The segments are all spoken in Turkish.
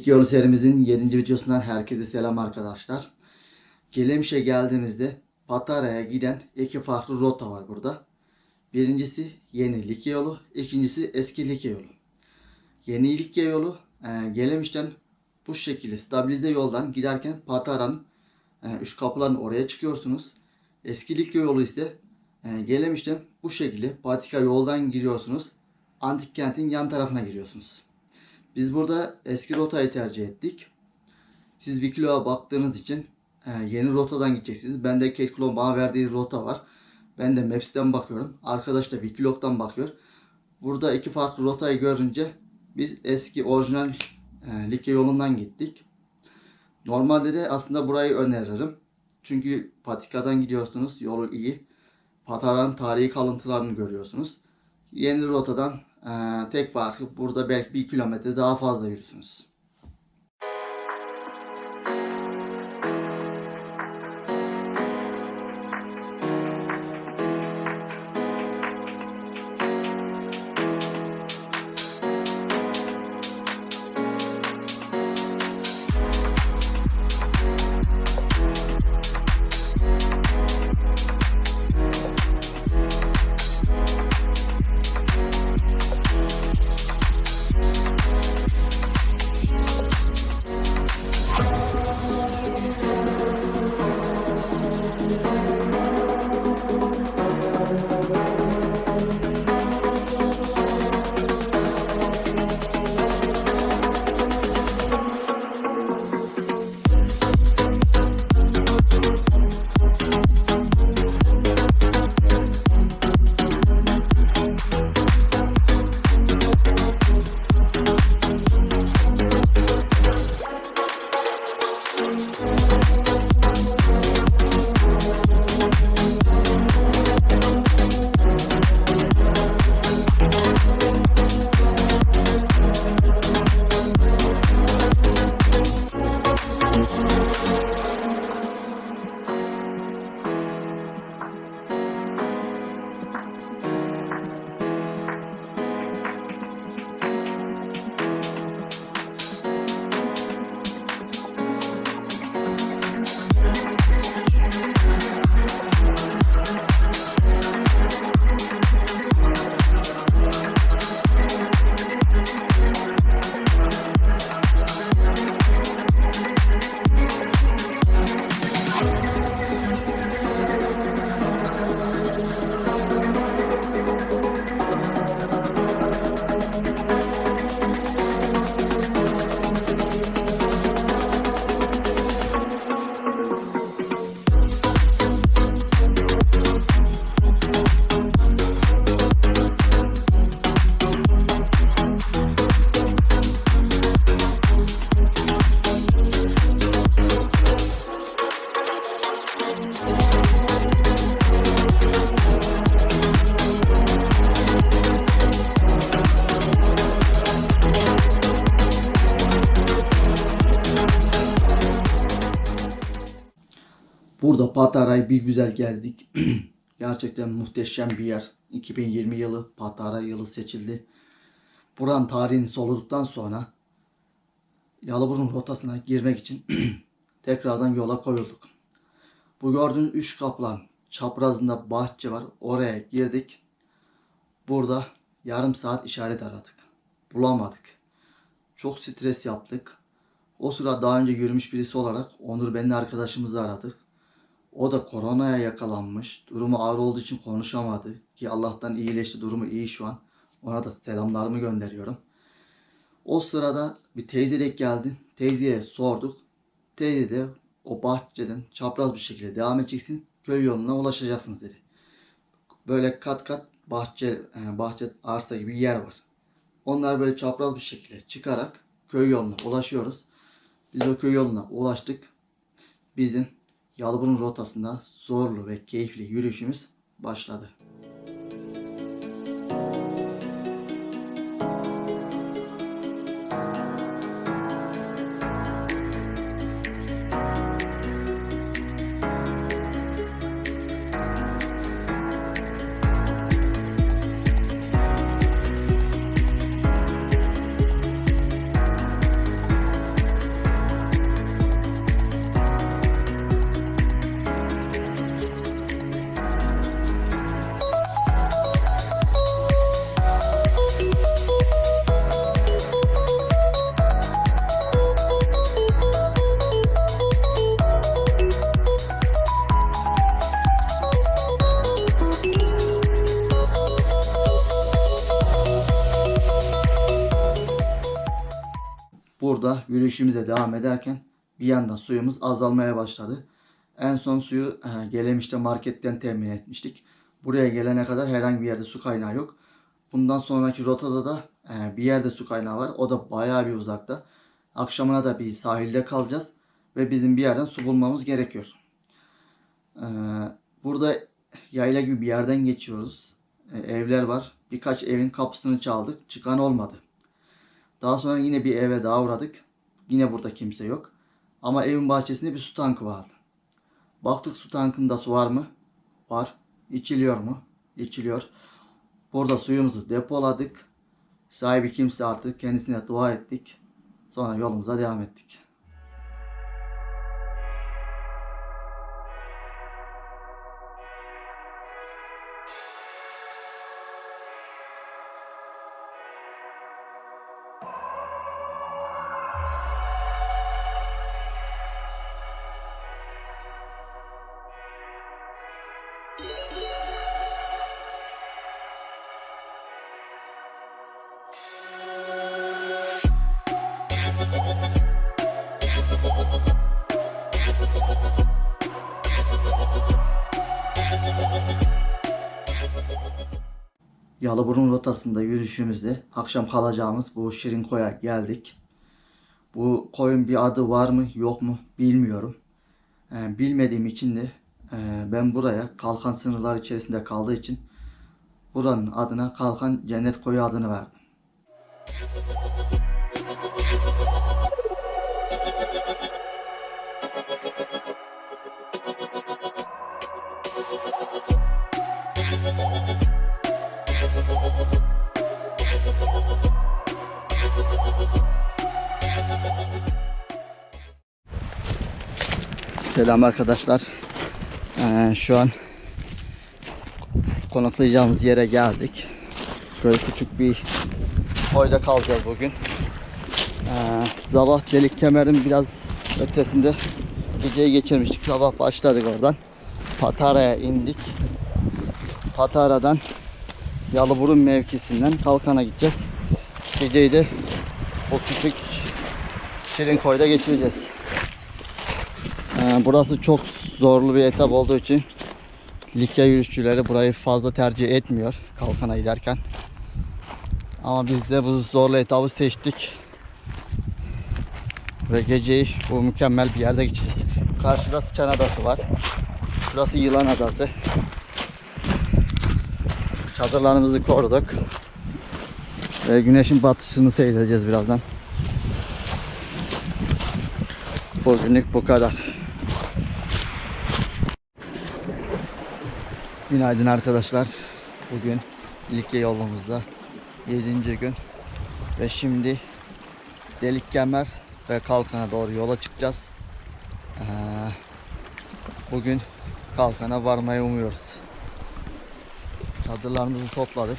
Likya yolu serimizin 7. videosundan herkese selam arkadaşlar. Gelemiş'e geldiğimizde Patara'ya giden iki farklı rota var burada. Birincisi yeni Likya yolu, ikincisi eski Likya yolu. Yeni Likya yolu e, Gelemiş'ten bu şekilde stabilize yoldan giderken Patara'nın e, üç kapıların oraya çıkıyorsunuz. Eski Likya yolu ise e, Gelemiş'ten bu şekilde Patika yoldan giriyorsunuz. Antik kentin yan tarafına giriyorsunuz. Biz burada eski rotayı tercih ettik. Siz Wikilo'a baktığınız için e, yeni rotadan gideceksiniz. Bende Ketklo bana verdiği rota var. Ben de Maps'ten bakıyorum. Arkadaş da Wikilog'dan bakıyor. Burada iki farklı rotayı görünce biz eski orijinal e, Likya yolundan gittik. Normalde de aslında burayı öneririm. Çünkü Patika'dan gidiyorsunuz. Yolu iyi. Patara'nın tarihi kalıntılarını görüyorsunuz. Yeni rotadan e, tek farkı burada belki bir kilometre daha fazla yürürsünüz. Patara'yı bir güzel gezdik. Gerçekten muhteşem bir yer. 2020 yılı Patara yılı seçildi. Buranın tarihini soluduktan sonra Yalıburun rotasına girmek için tekrardan yola koyulduk. Bu gördüğünüz üç kaplan çaprazında bahçe var. Oraya girdik. Burada yarım saat işaret aradık. Bulamadık. Çok stres yaptık. O sıra daha önce yürümüş birisi olarak Onur Benli arkadaşımızı aradık. O da koronaya yakalanmış. Durumu ağır olduğu için konuşamadı. Ki Allah'tan iyileşti. Durumu iyi şu an. Ona da selamlarımı gönderiyorum. O sırada bir teyze denk geldi. Teyzeye sorduk. Teyze de o bahçeden çapraz bir şekilde devam edeceksin. Köy yoluna ulaşacaksınız dedi. Böyle kat kat bahçe e, bahçe arsa gibi bir yer var. Onlar böyle çapraz bir şekilde çıkarak köy yoluna ulaşıyoruz. Biz o köy yoluna ulaştık. Bizim Yalıburun rotasında zorlu ve keyifli yürüyüşümüz başladı. Burada yürüyüşümüze devam ederken bir yandan suyumuz azalmaya başladı. En son suyu e, Gelemiş'te marketten temin etmiştik. Buraya gelene kadar herhangi bir yerde su kaynağı yok. Bundan sonraki rotada da e, bir yerde su kaynağı var. O da bayağı bir uzakta. Akşamına da bir sahilde kalacağız. Ve bizim bir yerden su bulmamız gerekiyor. E, burada yayla gibi bir yerden geçiyoruz. E, evler var. Birkaç evin kapısını çaldık. Çıkan olmadı. Daha sonra yine bir eve daha uğradık. Yine burada kimse yok. Ama evin bahçesinde bir su tankı vardı. Baktık su tankında su var mı? Var. İçiliyor mu? İçiliyor. Burada suyumuzu depoladık. Sahibi kimse artık kendisine dua ettik. Sonra yolumuza devam ettik. Yalıburun rotasında yürüyüşümüzde akşam kalacağımız bu Şirin Koy'a geldik. Bu koyun bir adı var mı yok mu bilmiyorum. Ee, bilmediğim için de ben buraya Kalkan sınırlar içerisinde kaldığı için buranın adına Kalkan Cennet Koyu adını verdim. Selam arkadaşlar. Ee, şu an konaklayacağımız yere geldik. Böyle küçük bir koyda kalacağız bugün. Ee, sabah delik kemerin biraz ötesinde geceyi geçirmiştik. Sabah başladık oradan. Patara'ya indik. Patara'dan Yalıburun mevkisinden Kalkan'a gideceğiz. Geceyi de o küçük Şirin koyda geçireceğiz. Ee, burası çok zorlu bir etap olduğu için Likya yürüyüşçüleri burayı fazla tercih etmiyor kalkana giderken. Ama biz de bu zorlu etabı seçtik. Ve geceyi bu mükemmel bir yerde geçeceğiz. Karşıda Sıçan Adası var. Burası Yılan Adası. Çadırlarımızı koruduk. Ve güneşin batışını seyredeceğiz birazdan. Bugünlük bu kadar. Günaydın arkadaşlar. Bugün Likya yolumuzda 7. gün ve şimdi Delik Kemer ve Kalkan'a doğru yola çıkacağız. Ee, bugün Kalkan'a varmayı umuyoruz. Çadırlarımızı topladık.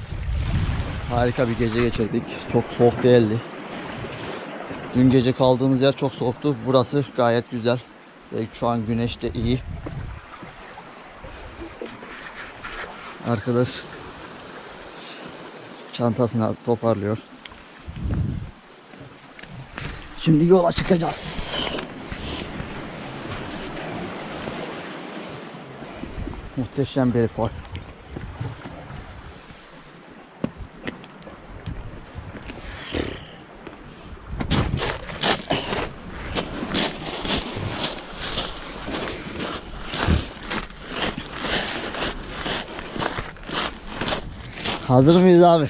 Harika bir gece geçirdik. Çok soğuk değildi. Dün gece kaldığımız yer çok soğuktu. Burası gayet güzel. Ve şu an güneş de iyi. Arkadaş çantasını toparlıyor. Şimdi yola çıkacağız. Muhteşem bir koy. Hazır mıyız abi?